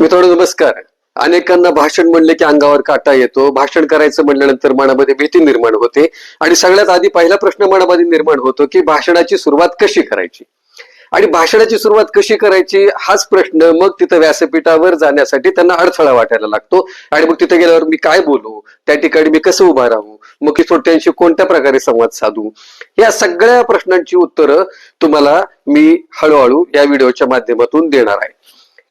मित्रांनो नमस्कार. अनेकांना भाषण म्हणले की अंगावर काटा येतो. भाषण करायचं म्हणल्यानंतर मनामध्ये भीती निर्माण होते. आणि सगळ्यात आधी पहिला प्रश्न मनामध्ये निर्माण होतो की भाषणाची सुरुवात कशी करायची? आणि भाषणाची सुरुवात कशी करायची? हाच प्रश्न मग तिथं व्यासपीठावर जाण्यासाठी त्यांना अडथळा वाटायला लागतो. आणि मग तिथे गेल्यावर मी काय बोलू? त्या ठिकाणी मी कसं उभा राहू? मग की श्रोत्यांशी कोणत्या प्रकारे संवाद साधू? या सगळ्या प्रश्नांची उत्तरं तुम्हाला मी हळूहळू या व्हिडिओच्या माध्यमातून देणार आहे.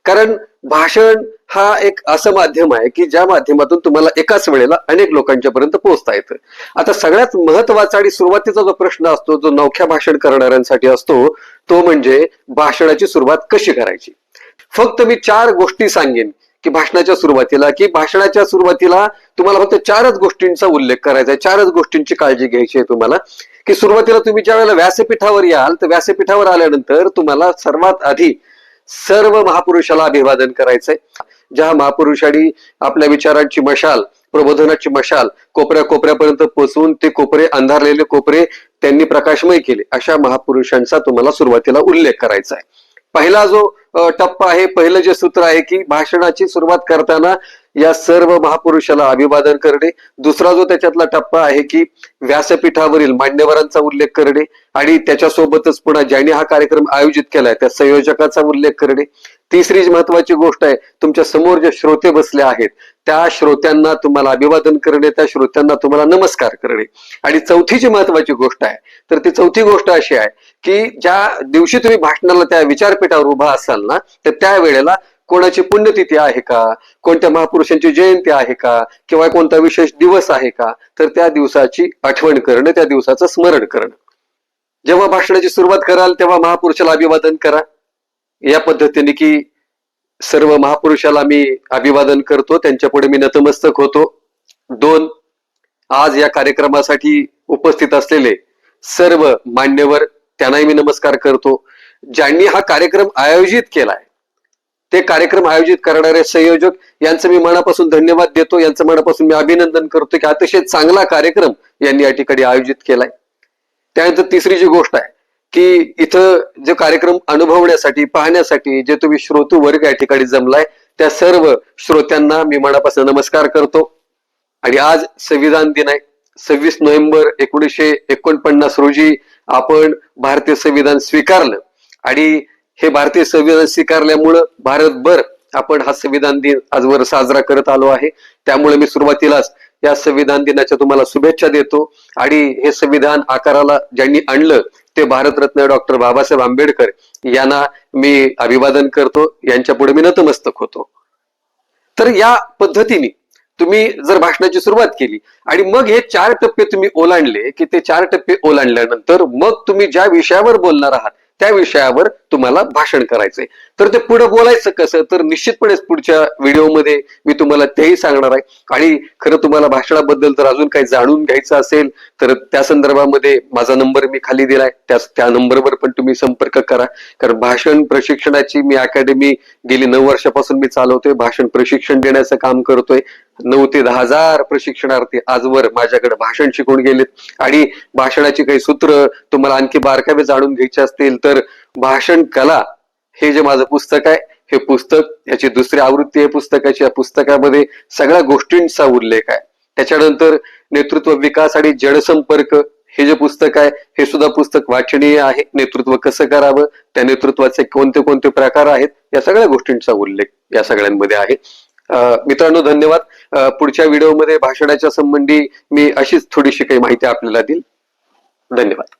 कारण भाषण हा एक असं माध्यम आहे की ज्या माध्यमातून तुम्हाला एकाच वेळेला अनेक लोकांच्या पर्यंत पोहोचता येतं. आता सगळ्यात महत्त्वाचा आणि सुरुवातीचा जो प्रश्न असतो जो नवख्या भाषण करणाऱ्यांसाठी असतो तो म्हणजे भाषणाची सुरुवात कशी करायची? फक्त मी चार गोष्टी सांगेन की भाषणाच्या सुरुवातीला की भाषणाच्या सुरुवातीला तुम्हाला फक्त चारच गोष्टींचा उल्लेख करायचा आहे. चारच गोष्टींची काळजी घ्यायची आहे तुम्हाला. की सुरुवातीला तुम्ही ज्या वेळेला व्यासपीठावर याल तर व्यासपीठावर आल्यानंतर तुम्हाला सर्वात आधी सर्व महापुरुषाला अभिवादन करायचंय. ज्या महापुरुषांनी आपल्या विचारांची मशाल प्रबोधनाची मशाल कोपऱ्या कोपऱ्यापर्यंत पोहोचवून ते कोपरे अंधारलेले कोपरे त्यांनी प्रकाशमय केले अशा महापुरुषांचा तुम्हाला सुरुवातीला उल्लेख करायचा आहे पहिला जो टप्पा आहे पहिलं जे सूत्र आहे की भाषणाची सुरुवात करताना या सर्व महापुरुषाला अभिवादन करणे. दुसरा जो त्याच्यातला टप्पा आहे की व्यासपीठावरील मान्यवरांचा उल्लेख करणे आणि त्याच्यासोबतच पुन्हा ज्यांनी हा कार्यक्रम आयोजित केलाय त्या संयोजकाचा उल्लेख करणे. तिसरी जी महत्वाची गोष्ट आहे तुमच्यासमोर जे श्रोते बसले आहेत त्या श्रोत्यांना तुम्हाला अभिवादन करणे त्या श्रोत्यांना तुम्हाला नमस्कार करणे. आणि चौथी जी महत्वाची गोष्ट आहे तर ती चौथी गोष्ट अशी आहे की ज्या दिवशी तुम्ही भाषणाला त्या विचारपीठावर उभा असाल ना तर त्या वेळेला कोणाची पुण्यतिथी आहे का? कोणत्या महापुरुषांची जयंती आहे का? किंवा कोणता विशेष दिवस आहे का? तर त्या दिवसाची आठवण करणं त्या दिवसाचं स्मरण करणं. जेव्हा भाषणाची सुरुवात कराल तेव्हा महापुरुषाला अभिवादन करा. या पद्धतीने की सर्व महापुरुषाला मी अभिवादन करतो त्यांच्या पुढे मी नतमस्तक होतो. दोन आज या कार्यक्रमासाठी उपस्थित असलेले सर्व मान्यवर त्यांनाही मी नमस्कार करतो. ज्यांनी हा कार्यक्रम आयोजित केलाय ते कार्यक्रम आयोजित करणारे संयोजक यांचं मी मनापासून धन्यवाद देतो. यांचं मनापासून मी अभिनंदन करतो की अतिशय चांगला कार्यक्रम यांनी या ठिकाणी आयोजित केलाय. त्यानंतर तिसरी जी गोष्ट आहे की इथं जे कार्यक्रम अनुभवण्यासाठी पाहण्यासाठी जे तुम्ही श्रोतू वर्ग या ठिकाणी जमलाय त्या सर्व श्रोत्यांना मी मनापासून नमस्कार करतो. आणि आज संविधान दिन आहे. सव्वीस नोव्हेंबर एकोणीसशे एकोणपन्नास रोजी आपण भारतीय संविधान स्वीकारलं. आणि हे भारतीय संविधान स्वीकारल्यामुळं भारतभर आपण हा संविधान दिन आजवर साजरा करत आलो आहे. त्यामुळे मी सुरुवातीलाच या संविधान दिनाच्या तुम्हाला शुभेच्छा देतो. आणि हे संविधान आकाराला ज्यांनी आणलं ते भारतरत्न डॉक्टर बाबासाहेब आंबेडकर यांना मी अभिवादन करतो. यांच्या पुढे मी नतमस्तक होतो. तर या पद्धतीने तुम्ही जर भाषणाची सुरुवात केली आणि मग हे चार टप्पे तुम्ही ओलांडले की ते चार टप्पे ओलांडल्यानंतर मग तुम्ही ज्या विषयावर बोलणार आहात त्या विषयावर तुम्हाला भाषण करायचंय. तर ते पुढे बोलायचं कसं? तर निश्चितपणेच पुढच्या व्हिडिओमध्ये मी तुम्हाला तेही सांगणार आहे. आणि खरं तुम्हाला भाषणाबद्दल जर अजून काही जाणून घ्यायचं असेल तर त्या संदर्भामध्ये माझा नंबर मी खाली दिलाय. त्या त्या नंबरवर पण तुम्ही संपर्क करा. कारण भाषण प्रशिक्षणाची मी अकॅडमी गेली नऊ वर्षापासून मी चालवतोय. भाषण प्रशिक्षण देण्याचं काम करतोय. नऊ ते दहा हजार प्रशिक्षणार्थी आजवर माझ्याकडे भाषण शिकून गेलेत. आणि भाषणाची काही सूत्र तुम्हाला आणखी बारकावे जाणून घ्यायचे असतील तर भाषण कला हे जे माझं पुस्तक आहे हे पुस्तक याची दुसरी आवृत्ती आहे पुस्तकाची. या पुस्तकामध्ये सगळ्या गोष्टींचा उल्लेख आहे. त्याच्यानंतर नेतृत्व विकास आणि जनसंपर्क हे जे पुस्तक आहे हे सुद्धा पुस्तक वाचनीय आहे. नेतृत्व कसं करावं त्या नेतृत्वाचे कोणते कोणते प्रकार आहेत या सगळ्या गोष्टींचा उल्लेख या सगळ्यांमध्ये आहे. मित्रांनो धन्यवाद. पुढच्या व्हिडिओमध्ये भाषणाच्या संबंधी मी अशीच थोडीशी काही माहिती आपल्याला देईल. धन्यवाद.